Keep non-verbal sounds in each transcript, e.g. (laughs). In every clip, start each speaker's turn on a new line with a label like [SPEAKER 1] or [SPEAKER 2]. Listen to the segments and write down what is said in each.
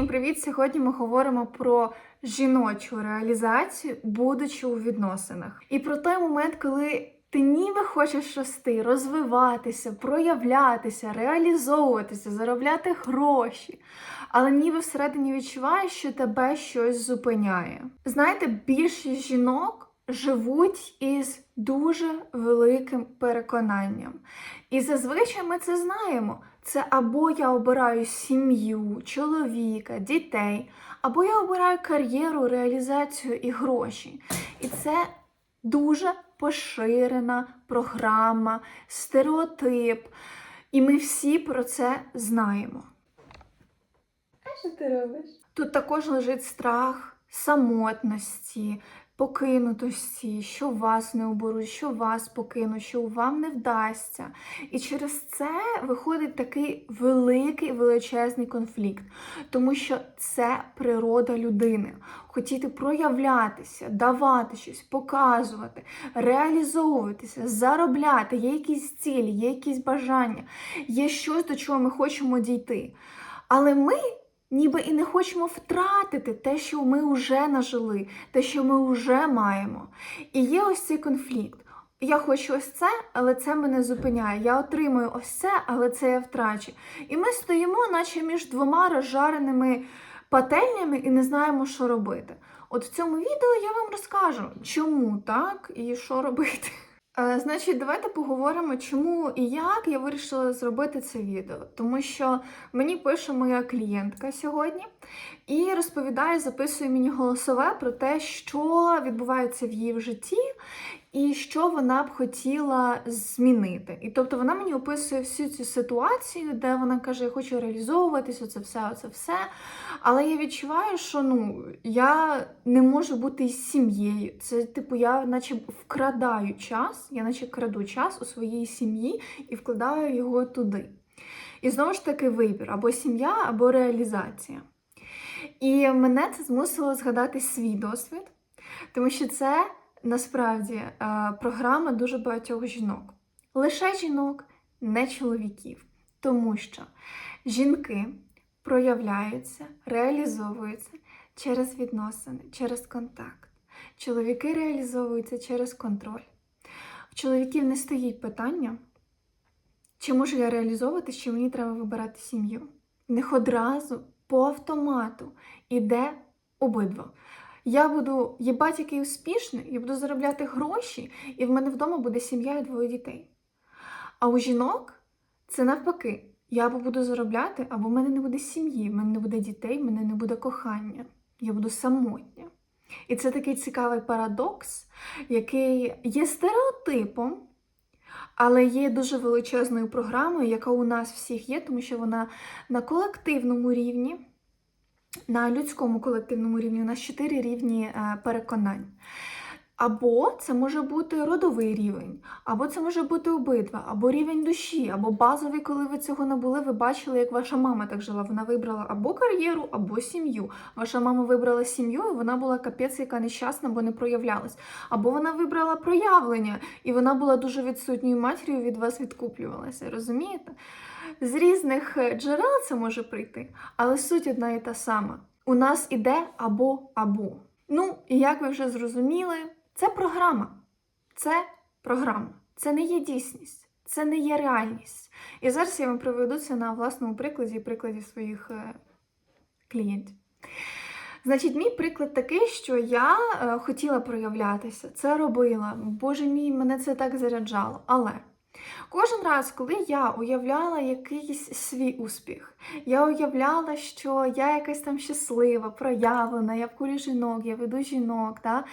[SPEAKER 1] Всім привіт! Сьогодні ми говоримо про жіночу реалізацію, будучи у відносинах. І про той момент, коли ти ніби хочеш рости, розвиватися, проявлятися, реалізовуватися, заробляти гроші, але ніби всередині відчуваєш, що тебе щось зупиняє. Знаєте, більшість жінок живуть із дуже великим переконанням. І зазвичай ми це знаємо. Це або я обираю сім'ю, чоловіка, дітей, або я обираю кар'єру, реалізацію і гроші. І це дуже поширена програма, стереотип. І ми всі про це знаємо.
[SPEAKER 2] А що ти робиш?
[SPEAKER 1] Тут також лежить страх самотності, покинутості, що вас не оберуть, що вас покинуть, що вам не вдасться. І через це виходить такий великий величезний конфлікт, тому що це природа людини. Хотіти проявлятися, давати щось, показувати, реалізовуватися, заробляти, є якісь цілі, є якісь бажання, є щось, до чого ми хочемо дійти. Але ми ніби і не хочемо втратити те, що ми вже нажили, те, що ми вже маємо. І є ось цей конфлікт. Я хочу ось це, але це мене зупиняє. Я отримую ось це, але це я втрачу. І ми стоїмо, наче між двома розжареними пательнями і не знаємо, що робити. От в цьому відео я вам розкажу, чому так і що робити. Е, Значить, давайте поговоримо, чому і як я вирішила зробити це відео. Тому що мені пише моя клієнтка сьогодні і розповідає, записує мені голосове про те, що відбувається в її в житті, і що вона б хотіла змінити. І тобто вона мені описує всю цю ситуацію, де вона каже: Я хочу реалізовуватися, оце все, оце все. Але я відчуваю, що ну я не можу бути із сім'єю. Це, типу, я наче вкрадаю час, я наче краду час у своїй сім'ї і вкладаю його туди. І знову ж таки вибір або сім'я, або реалізація. І мене це змусило згадати свій досвід, тому що це насправді е, програма дуже багатьох жінок. Лише жінок, не чоловіків. Тому що жінки проявляються, реалізовуються через відносини, через контакт. Чоловіки реалізовуються через контроль. В чоловіків не стоїть питання, чи можу я реалізовуватись, чи мені треба вибирати сім'ю. В них одразу по автомату іде обидва. Я буду їбать який успішний, я буду заробляти гроші, і в мене вдома буде сім'я і двоє дітей. А у жінок це навпаки. Я або буду заробляти, або в мене не буде сім'ї, в мене не буде дітей, в мене не буде кохання. Я буду самотня. І це такий цікавий парадокс, який є стереотипом, але є дуже величезною програмою, яка у нас всіх є, тому що вона на колективному рівні, на людському колективному рівні, у нас чотири рівні е, переконань. Або це може бути родовий рівень, або це може бути обидва, або рівень душі, або базовий, коли ви цього не були, ви бачили, як ваша мама так жила. Вона вибрала або кар'єру, або сім'ю. Ваша мама вибрала сім'ю, і вона була капець, яка нещасна, бо не проявлялась. Або вона вибрала проявлення, і вона була дуже відсутньою матір'ю, від вас відкуплювалася. Розумієте? З різних е, джерел це може прийти, але суть одна і та сама. У нас іде або або. Ну, і як ви вже зрозуміли, це програма. Це програма. Це не є дійсність, це не є реальність. І зараз я вам приведу це на власному прикладі і прикладі своїх е, клієнтів. Значить, мій приклад такий, що я е, хотіла проявлятися, це робила. Боже мій, мене це так заряджало. Але кожен раз, коли я уявляла якийсь свій успіх, я уявляла, що я якась там щаслива, проявлена, я в кулі жінок, я веду жінок. Да?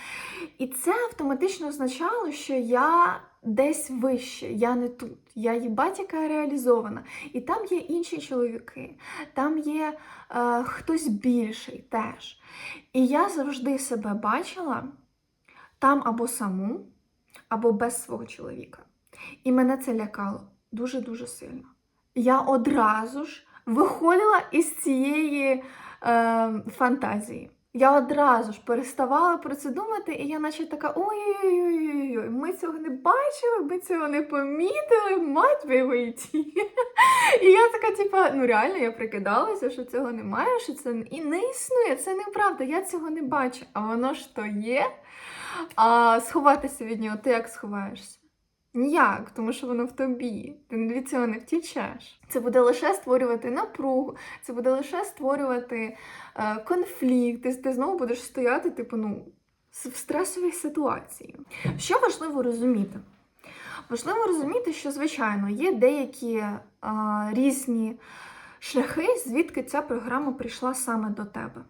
[SPEAKER 1] І це автоматично означало, що я десь вище, я не тут. Я їбать, яка реалізована. І там є інші чоловіки, там є е, хтось більший теж. І я завжди себе бачила там або саму, або без свого чоловіка. І мене це лякало дуже-дуже сильно. Я одразу ж виходила із цієї е, фантазії. Я одразу ж переставала про це думати, і я наче така ой-ой-ой, ми цього не бачили, ми цього не помітили, мать би вийти. (laughs) І я така, типа, ну реально, я прикидалася, що цього немає, що це і не існує, це неправда, я цього не бачу. А воно ж то є. А сховатися від нього, ти як сховаєшся? Ніяк, тому що воно в тобі. Ти від цього не втічеш. Це буде лише створювати напругу, це буде лише створювати е, конфлікт. Ти, ти знову будеш стояти, типу, ну, в стресовій ситуації. Що важливо розуміти? Важливо розуміти, що, звичайно, є деякі е, різні шляхи, звідки ця програма прийшла саме до тебе.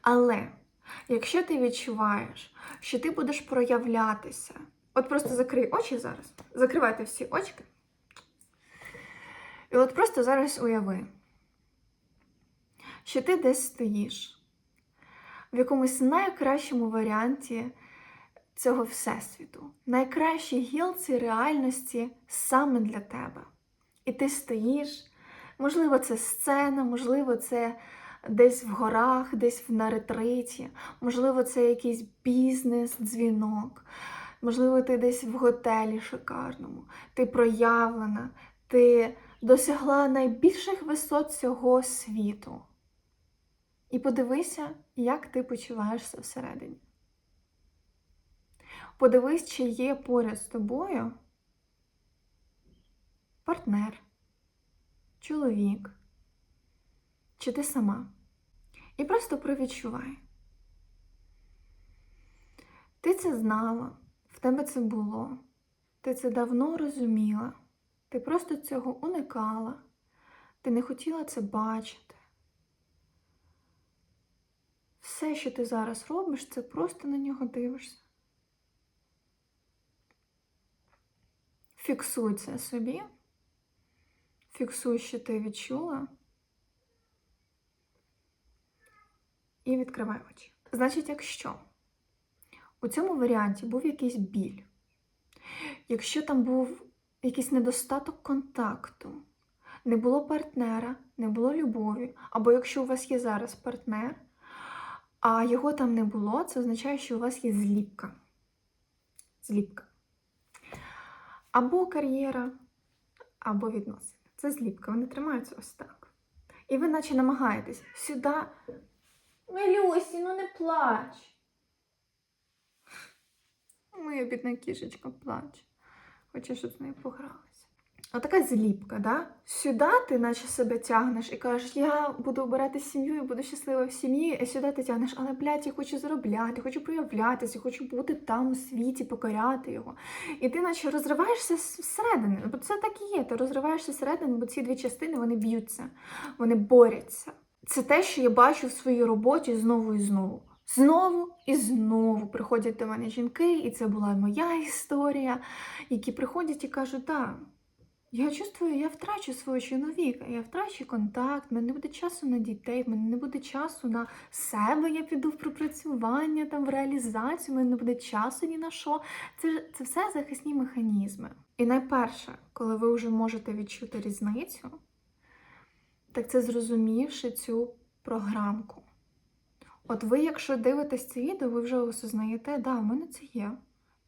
[SPEAKER 1] Але якщо ти відчуваєш, що ти будеш проявлятися, от просто закрий очі зараз, закривайте всі очки. І от просто зараз уяви, що ти десь стоїш в якомусь найкращому варіанті цього всесвіту, найкращій гілці реальності саме для тебе. І ти стоїш, можливо, це сцена, можливо, це десь в горах, десь на ретриті, можливо, це якийсь бізнес, дзвінок, можливо, ти десь в готелі шикарному, ти проявлена, ти досягла найбільших висот цього світу. І подивися, як ти почуваєшся всередині. Подивись, чи є поряд з тобою партнер, чоловік, чи ти сама. І просто провідчувай. Ти це знала, в тебе це було, ти це давно розуміла, ти просто цього уникала, ти не хотіла це бачити. Все, що ти зараз робиш, це просто на нього дивишся. Фіксуй це собі. Фіксуй, що ти відчула. І відкривай очі. Значить, якщо у цьому варіанті був якийсь біль, якщо там був якийсь недостаток контакту, не було партнера, не було любові, або якщо у вас є зараз партнер, а його там не було, це означає, що у вас є зліпка. Зліпка. Або кар'єра, або відносини. Це зліпка, вони тримаються ось так. І ви наче намагаєтесь сюди. Милюсі, ну не плач. Моя бідна кішечка плаче. Хоче, щоб з нею погралася. Отака зліпка, да? Сюди ти наче себе тягнеш і кажеш, я буду обирати сім'ю і буду щаслива в сім'ї, а сюди ти тягнеш, але, блядь, я хочу заробляти, хочу проявлятися, хочу бути там у світі, покоряти його. І ти наче розриваєшся зсередини. Бо це так і є. Ти розриваєшся зсередини, бо ці дві частини вони б'ються, вони борються. Це те, що я бачу в своїй роботі знову і знову. Знову і знову приходять до мене жінки, і це була моя історія, які приходять і кажуть, так, я чувствую, я втрачу свого чоловіка, я втрачу контакт, в мене не буде часу на дітей, в мене не буде часу на себе, я піду в пропрацювання, там, в реалізацію, в мене не буде часу ні на що. Це, це все захисні механізми. І найперше, коли ви вже можете відчути різницю, так це зрозумівши цю програмку. От ви, якщо дивитесь це відео, ви вже осознаєте, да, в мене це є.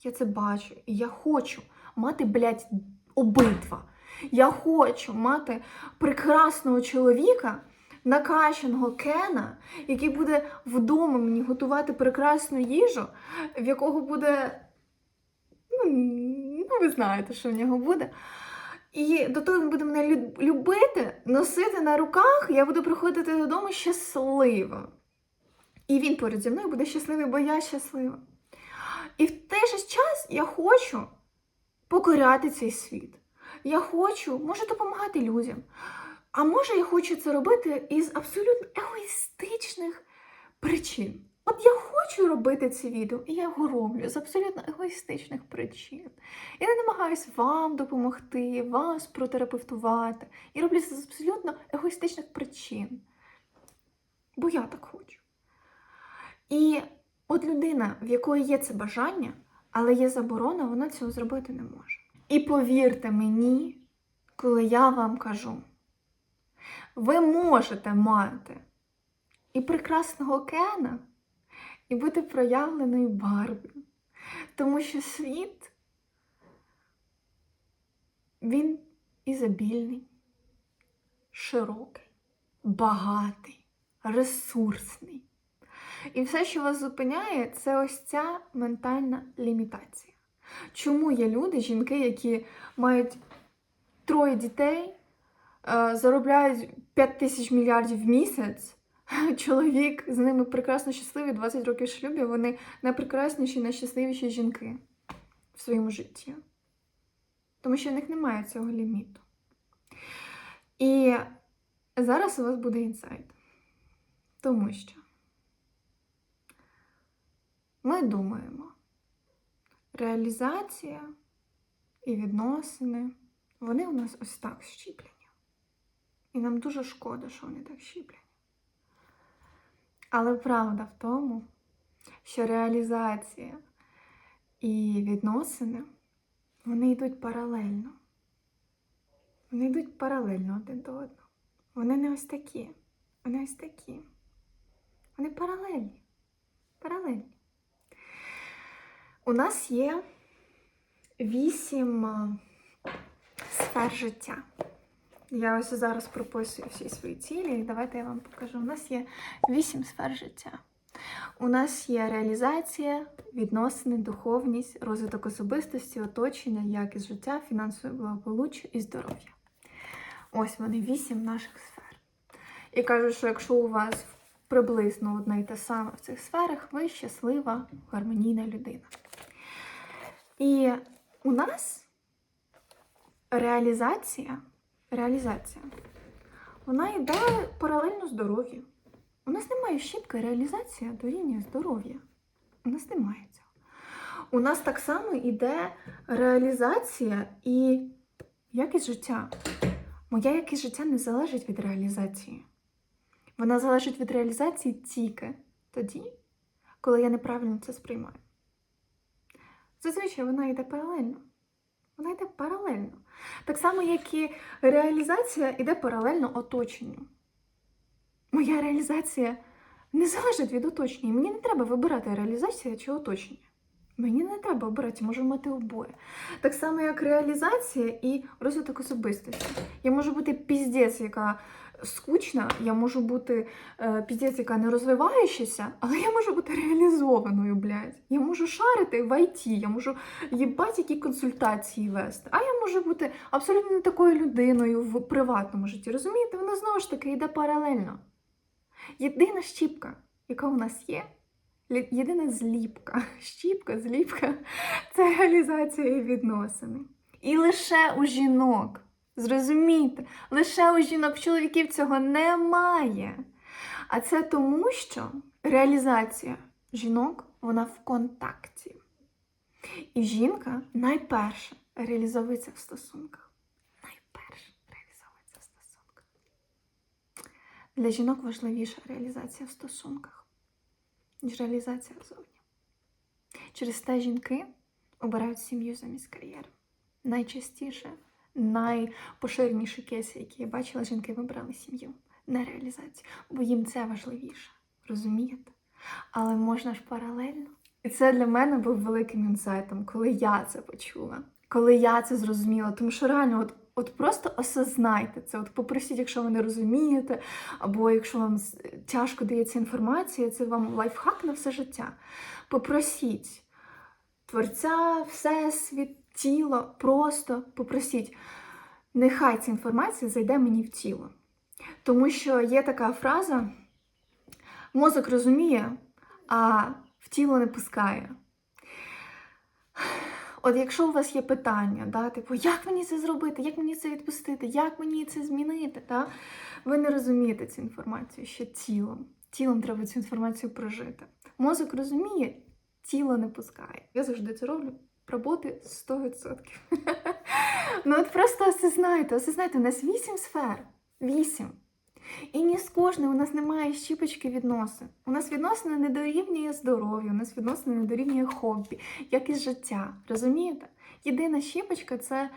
[SPEAKER 1] Я це бачу. І я хочу мати, блядь, обидва. Я хочу мати прекрасного чоловіка, накачаного Кена, який буде вдома мені готувати прекрасну їжу, в якого буде. Ну, ну, ви знаєте, що в нього буде. І до того він буде мене любити, носити на руках, я буду приходити додому щаслива. І він поряд зі мною буде щасливий, бо я щаслива. І в той же час я хочу покоряти цей світ. Я хочу, може, допомагати людям. А може, я хочу це робити із абсолютно егоїстичних причин. От я хочу робити це відео, і я його роблю з абсолютно егоїстичних причин. Я не намагаюсь вам допомогти, вас протерапевтувати. Я роблю це з абсолютно егоїстичних причин. Бо я так хочу. І от людина, в якої є це бажання, але є заборона, вона цього зробити не може. І повірте мені, коли я вам кажу, ви можете мати і прекрасного Кена, і бути проявленою барвою. Тому що світ він ізобільний, широкий, багатий, ресурсний. І все, що вас зупиняє, це ось ця ментальна лімітація. Чому є люди, жінки, які мають троє дітей, е, заробляють 5 тисяч мільярдів в місяць, (laughs) чоловік з ними прекрасно щасливий, 20 років шлюбі, вони найпрекрасніші, найщасливіші жінки в своєму житті. Тому що в них немає цього ліміту. І зараз у вас буде інсайт. Тому що ми думаємо, реалізація і відносини, вони у нас ось так щіплені. І нам дуже шкода, що вони так щіплені. Але правда в тому, що реалізація і відносини, вони йдуть паралельно. Вони йдуть паралельно один до одного. Вони не ось такі. Вони ось такі. Вони паралельні. Паралельні. У нас є вісім е, сфер життя. Я ось зараз прописую всі свої цілі, і давайте я вам покажу. У нас є вісім сфер життя. У нас є реалізація, відносини, духовність, розвиток особистості, оточення, якість життя, фінансове благополуччя і здоров'я. Ось вони вісім наших сфер. І кажуть, що якщо у вас приблизно одне й те саме в цих сферах, ви щаслива, гармонійна людина. І у нас реалізація, реалізація, вона йде паралельно здоров'ю. У нас немає щіпки реалізація дорівнює здоров'я. У нас немає цього. У нас так само йде реалізація і якість життя. Моя якість життя не залежить від реалізації. Вона залежить від реалізації тільки тоді, коли я неправильно це сприймаю. Зазвичай вона йде паралельно. Вона йде паралельно. Так само, як і реалізація йде паралельно оточенню. Моя реалізація не залежить від оточення. Мені не треба вибирати реалізація чи оточення. Мені не треба обирати, можу мати обоє. Так само, як реалізація і розвиток особистості. Я можу бути піздець, яка скучна, я можу бути е, піздець, яка не розвиваючася, але я можу бути реалізованою, блядь. Я можу шарити в ІТ, я можу їбать які консультації вести. А я можу бути абсолютно не такою людиною в приватному житті. Розумієте, воно знову ж таки йде паралельно. Єдина щіпка, яка у нас є, єдина зліпка, (laughs) щіпка, зліпка це реалізація відносини. І лише у жінок. Зрозумійте, лише у жінок-чоловіків цього немає. А це тому, що реалізація жінок вона в контакті. І жінка найперше реалізовується в стосунках. Найперше реалізовується в стосунках. Для жінок важливіша реалізація в стосунках, ніж реалізація зовні. Через те жінки обирають сім'ю замість кар'єри. Найчастіше, найпоширеніші кейси, які я бачила, жінки вибрали сім'ю, не реалізацію, бо їм це важливіше. Розумієте? Але можна ж паралельно. І це для мене був великим інсайтом, коли я це почула, коли я це зрозуміла. Тому що реально, от, от просто осознайте це, от попросіть, якщо ви не розумієте, або якщо вам тяжко дається інформація, це вам лайфхак на все життя. Попросіть творця, всесвіт, тіло, просто попросіть. Нехай ця інформація зайде мені в тіло. Тому що є така фраза: мозок розуміє, а в тіло не пускає. От якщо у вас є питання, да, типу, як мені це зробити, як мені це відпустити, як мені це змінити, да, ви не розумієте цю інформацію ще тілом. Тілом треба цю інформацію прожити. Мозок розуміє, тіло не пускає. Я завжди це роблю. Роботи 100%. (laughs) ну от просто осознайте, осознайте, у нас 8 сфер. 8. І ні з кожною у нас немає щіпочки відносин. У нас відносини не дорівнює здоров'ю, у нас відносини не дорівнює хобі, якість життя. Розумієте? Єдина щіпочка це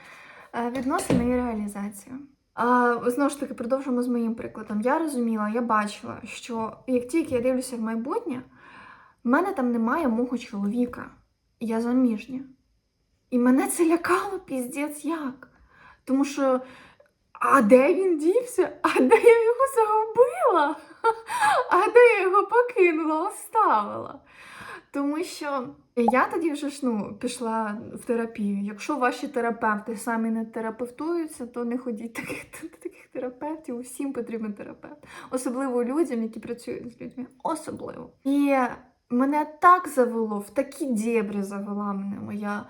[SPEAKER 1] е, відносини і реалізація. А, знову ж таки, продовжимо з моїм прикладом. Я розуміла, я бачила, що як тільки я дивлюся в майбутнє, в мене там немає мого чоловіка. Я заміжня. І мене це лякало піздець як. Тому що, а де він дівся? А де я його загубила? А де я його покинула, оставила? Тому що я тоді вже ж ну, пішла в терапію. Якщо ваші терапевти самі не терапевтуються, то не ходіть таких, (laughs) таких терапевтів. Усім потрібен терапевт. Особливо людям, які працюють з людьми. Особливо. І мене так завело, в такі дєбрі завела мене моя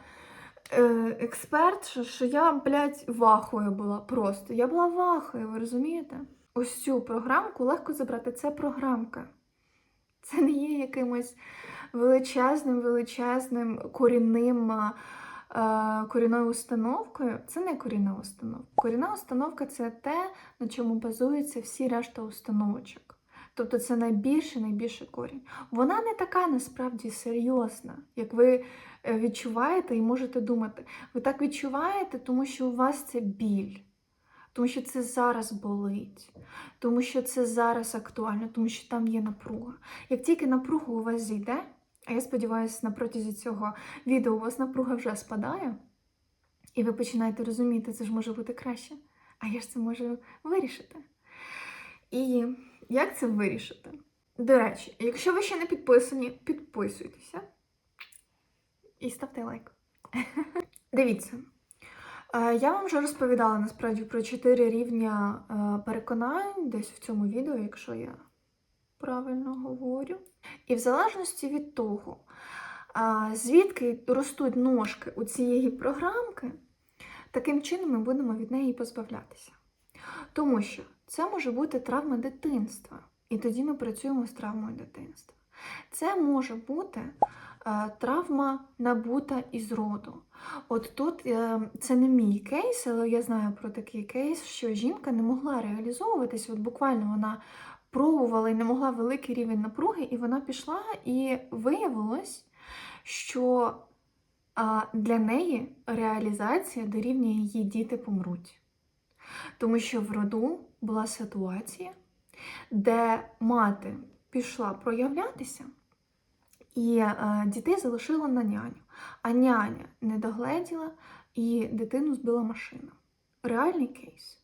[SPEAKER 1] експерт, що, що я, блядь, вахою була просто. Я була вахою, ви розумієте? Ось цю програмку легко забрати. Це програмка. Це не є якимось величезним, величезним корінним. е, Корінною установкою це не корінна установка. Корінна установка це те, на чому базуються всі решта установочок. Тобто це найбільший, найбільший корінь. Вона не така насправді серйозна, як ви е, відчуваєте і можете думати. Ви так відчуваєте, тому що у вас це біль, тому що це зараз болить, тому що це зараз актуально, тому що там є напруга. Як тільки напруга у вас зійде, а я сподіваюся, на протязі цього відео у вас напруга вже спадає, і ви починаєте розуміти, це ж може бути краще, а я ж це можу вирішити. І як це вирішити? До речі, якщо ви ще не підписані, підписуйтеся і ставте лайк. (laughs) Дивіться, е, я вам вже розповідала насправді про чотири рівня е, переконань десь в цьому відео, якщо я правильно говорю. І в залежності від того, звідки ростуть ножки у цієї програмки, таким чином ми будемо від неї позбавлятися. Тому що це може бути травма дитинства, і тоді ми працюємо з травмою дитинства. Це може бути е, травма набута із роду. От тут е, це не мій кейс, але я знаю про такий кейс, що жінка не могла реалізовуватись, от буквально вона пробувала і не могла великий рівень напруги, і вона пішла, і виявилось, що а, для неї реалізація дорівнює її діти помруть. Тому що в роду була ситуація, де мати пішла проявлятися, і е, дітей залишила на няню. А няня не догледіла і дитину збила машина. Реальний кейс.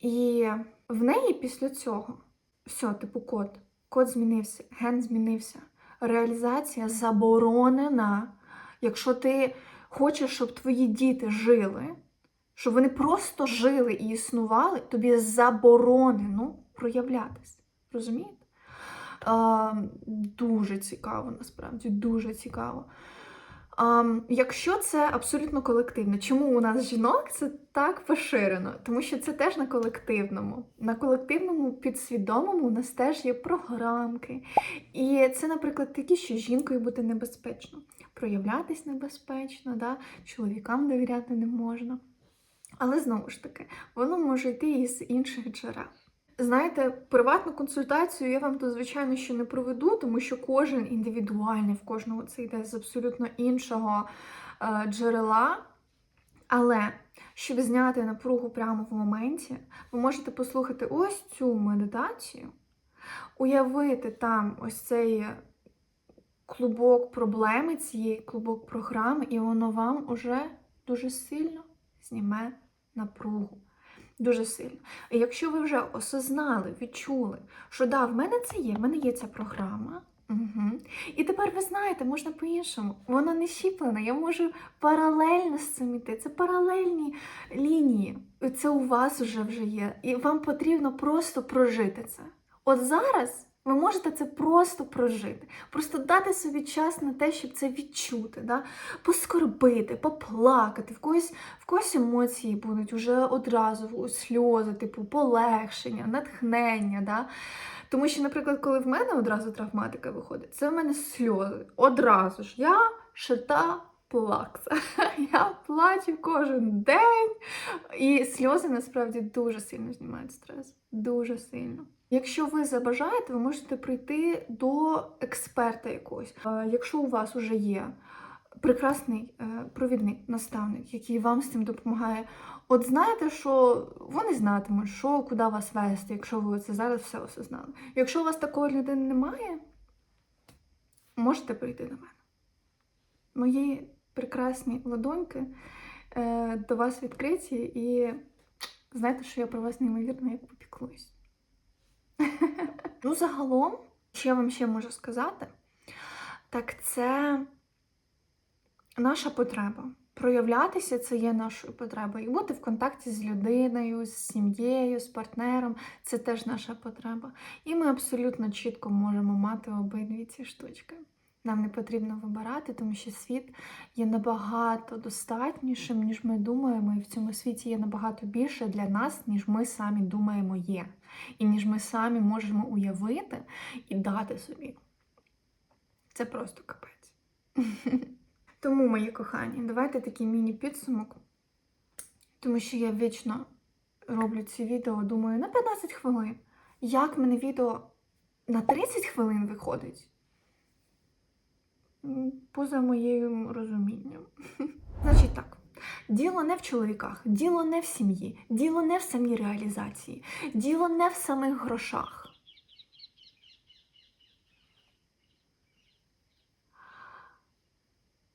[SPEAKER 1] І в неї після цього все, типу, код. Код змінився, ген змінився. Реалізація заборонена. Якщо ти хочеш, щоб твої діти жили, щоб вони просто жили і існували, тобі заборонено проявлятися. Розумієте? А, дуже цікаво, насправді, дуже цікаво. А, якщо це абсолютно колективно, чому у нас жінок це так поширено? Тому що це теж на колективному. На колективному підсвідомому у нас теж є програмки. І це, наприклад, такі, що жінкою бути небезпечно, проявлятись небезпечно, да? чоловікам довіряти не можна. Але знову ж таки, воно може йти із інших джерел. Знаєте, приватну консультацію я вам тут, звичайно, ще не проведу, тому що кожен індивідуальний, в кожного це йде з абсолютно іншого е, джерела. Але щоб зняти напругу прямо в моменті, ви можете послухати ось цю медитацію, уявити там ось цей клубок проблеми, цієї клубок програми, і воно вам уже дуже сильно зніме напругу. Дуже сильно. І якщо ви вже осознали, відчули, що да, в мене це є, в мене є ця програма. Угу. І тепер ви знаєте, можна по-іншому. Вона не щіплена, я можу паралельно з цим іти. Це паралельні лінії. Це у вас вже є. І вам потрібно просто прожити це. От зараз ви можете це просто прожити, просто дати собі час на те, щоб це відчути, да? поскорбити, поплакати, в когось, в когось емоції будуть уже одразу сльози, типу полегшення, натхнення. Да? Тому що, наприклад, коли в мене одразу травматика виходить, це в мене сльози. Одразу ж я шита плакса. (laughs) Я плачу кожен день. І сльози насправді дуже сильно знімають стрес. Дуже сильно. Якщо ви забажаєте, ви можете прийти до експерта якогось. Якщо у вас вже є прекрасний е, провідник, наставник, який вам з цим допомагає, от знаєте, що вони знатимуть, що куди вас вести, якщо ви це зараз все осознали. Якщо у вас такої людини немає, можете прийти до мене. Мої прекрасні ладоньки е, до вас відкриті, і знаєте, що я про вас неймовірно як попіклуюсь. (laughs) ну, загалом, що я вам ще можу сказати, так це наша потреба. Проявлятися це є нашою потребою. І бути в контакті з людиною, з сім'єю, з партнером це теж наша потреба. І ми абсолютно чітко можемо мати обидві ці штучки. Нам не потрібно вибирати, тому що світ є набагато достатнішим, ніж ми думаємо, і в цьому світі є набагато більше для нас, ніж ми самі думаємо є. І ніж ми самі можемо уявити і дати собі. Це просто капець. (laughs) Тому, мої кохані, давайте такий міні-підсумок. Тому що я вічно роблю ці відео, думаю, на 15 хвилин. Як мене відео на 30 хвилин виходить? Поза моєю розумінням. (laughs) Значить так. Діло не в чоловіках, діло не в сім'ї, діло не в самій реалізації, діло не в самих грошах.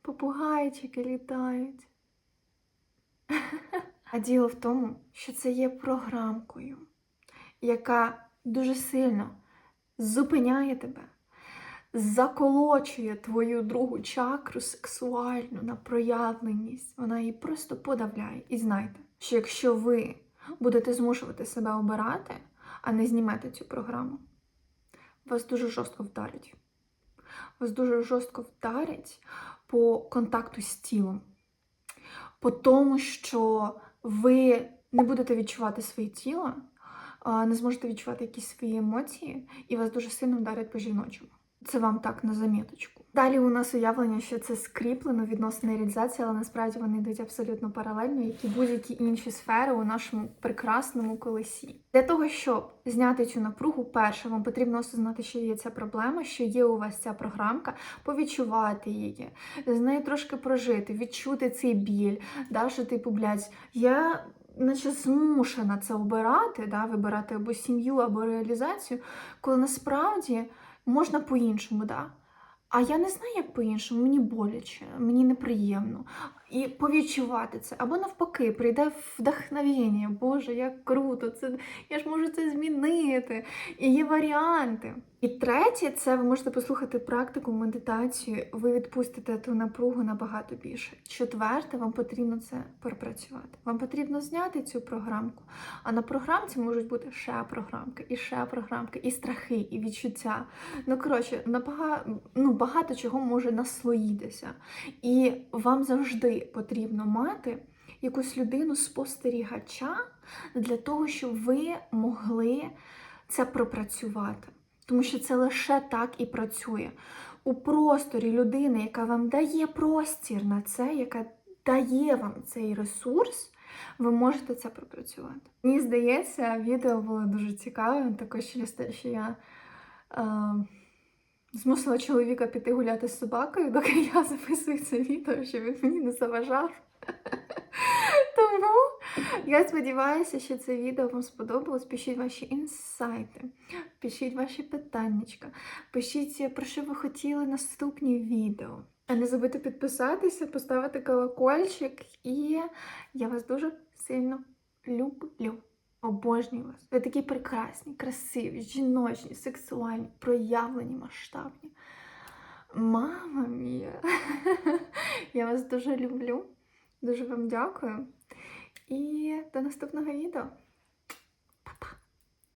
[SPEAKER 1] Попугайчики літають. (laughs) А діло в тому, що це є програмкою, яка дуже сильно зупиняє тебе, заколочує твою другу чакру сексуальну на проявленість. Вона її просто подавляє. І знайте, що якщо ви будете змушувати себе обирати, а не знімете цю програму, вас дуже жорстко вдарять. Вас дуже жорстко вдарять по контакту з тілом, по тому, що ви не будете відчувати своє тіло, не зможете відчувати якісь свої емоції, і вас дуже сильно вдарять по жіночому. Це вам так на заміточку. Далі у нас уявлення, що це скріплено відносно реалізації, але насправді вони йдуть абсолютно паралельно, як і будь-які інші сфери у нашому прекрасному колесі. Для того, щоб зняти цю напругу, перше, вам потрібно осознати, що є ця проблема, що є у вас ця програмка, повідчувати її, з нею трошки прожити, відчути цей біль, да, типу, блядь, я. Наче змушена це обирати, да, вибирати або сім'ю, або реалізацію, коли насправді можна по-іншому, да. А я не знаю, як по-іншому, мені боляче, мені неприємно. І повідчувати це. Або навпаки, прийде вдохновення. Боже, як круто! Це, я ж можу це змінити. І є варіанти. І третє, це ви можете послухати практику, медитацію, ви відпустите ту напругу набагато більше. Четверте, вам потрібно це пропрацювати. Вам потрібно зняти цю програмку. А на програмці можуть бути ще програмки, і ще програмки, і страхи, і відчуття. Ну, коротше, набага... ну, багато чого може наслоїтися. І вам завжди потрібно мати якусь людину спостерігача для того, щоб ви могли це пропрацювати. Тому що це лише так і працює. У просторі людини, яка вам дає простір на це, яка дає вам цей ресурс, ви можете це пропрацювати. Мені здається, відео було дуже цікавим, також через те, що я е, змусила чоловіка піти гуляти з собакою, доки я записую це відео, щоб він мені не заважав. (laughs) Тому я сподіваюся, що це відео вам сподобалось. Пишіть ваші інсайти, пишіть ваші питаннячка, пишіть, про що ви хотіли наступні відео. А не забудьте підписатися, поставити колокольчик, і я вас дуже сильно люблю. Обожнюю вас. Ви такі прекрасні, красиві, жіночні, сексуальні, проявлені, масштабні. Мама мія! (laughs) Я вас дуже люблю. Дуже вам дякую. І до наступного відео.